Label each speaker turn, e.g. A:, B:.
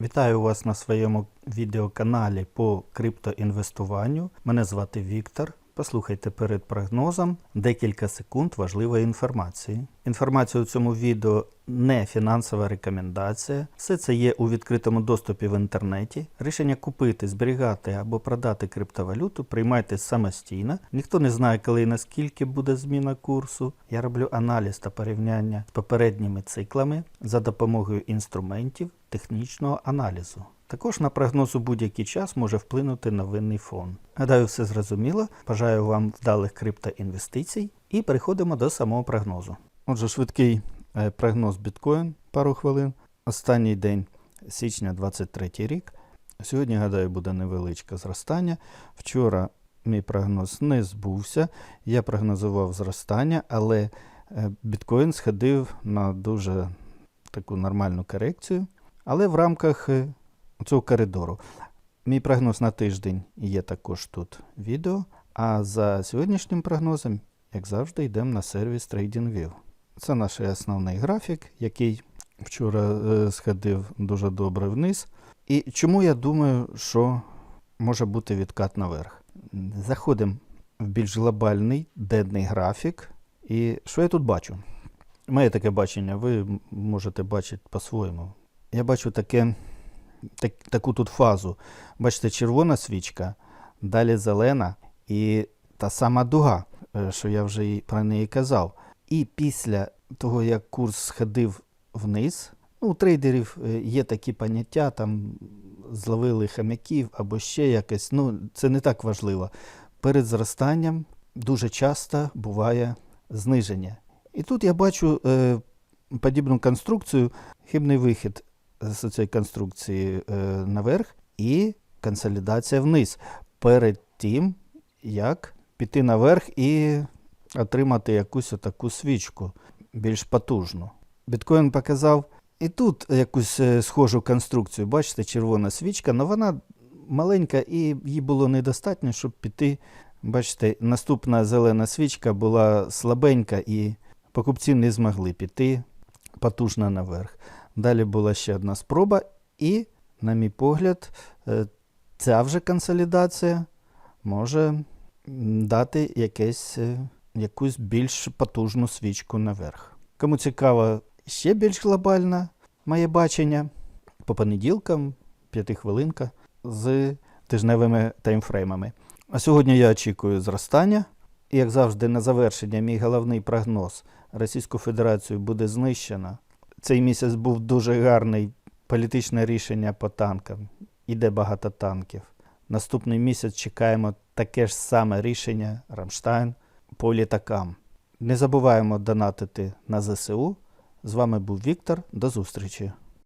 A: Вітаю вас на своєму відеоканалі по криптоінвестуванню. Мене звати Віктор. Послухайте перед прогнозом декілька секунд важливої інформації. Інформація у цьому відео не фінансова рекомендація. Все це є у відкритому доступі в інтернеті. Рішення купити, зберігати або продати криптовалюту приймайте самостійно. Ніхто не знає, коли і наскільки буде зміна курсу. Я роблю аналіз та порівняння з попередніми циклами за допомогою інструментів технічного аналізу. Також на прогноз у будь-який час може вплинути новинний фон. Гадаю, все зрозуміло. Бажаю вам вдалих криптоінвестицій і переходимо до самого прогнозу. Отже, швидкий е, прогноз біткоін пару хвилин. Останній день січня 23 рік. Сьогодні, гадаю, буде невеличке зростання. Вчора мій прогноз не збувся. Я прогнозував зростання, але е, біткоін сходив на дуже таку нормальну корекцію. Але в рамках е, цього коридору. Мій прогноз на тиждень є також тут відео. А за сьогоднішнім прогнозом, як завжди, йдемо на сервіс TradingView. Це наш основний графік, який вчора е, сходив дуже добре вниз. І чому я думаю, що може бути відкат наверх? Заходимо в більш глобальний денний графік. І що я тут бачу? Моє таке бачення, ви можете бачити по-своєму. Я бачу таке, так, таку тут фазу. Бачите, червона свічка, далі зелена і та сама дуга, е, що я вже про неї казав. І після того, як курс сходив вниз, ну, у трейдерів е, є такі поняття, там зловили хам'яків або ще якось. Ну, це не так важливо. Перед зростанням дуже часто буває зниження. І тут я бачу е, подібну конструкцію, хибний вихід з цієї конструкції е, наверх і консолідація вниз. Перед тим, як піти наверх і отримати якусь таку свічку більш потужну. Біткоін показав і тут якусь е, схожу конструкцію. Бачите, червона свічка, але вона маленька і їй було недостатньо, щоб піти. Бачите, наступна зелена свічка була слабенька і покупці не змогли піти потужно наверх. Далі була ще одна спроба, і, на мій погляд, е, ця вже консолідація може дати якесь, е, якусь більш потужну свічку наверх. Кому цікаво ще більш глобальне моє бачення, по понеділкам, п'ятихвилинка з тижневими таймфреймами. А сьогодні я очікую зростання. І, як завжди, на завершення, мій головний прогноз Російську Федерацію буде знищено. Цей місяць був дуже гарний політичне рішення по танкам. Іде багато танків. Наступний місяць чекаємо таке ж саме рішення Рамштайн по літакам. Не забуваємо донатити на ЗСУ. З вами був Віктор. До зустрічі!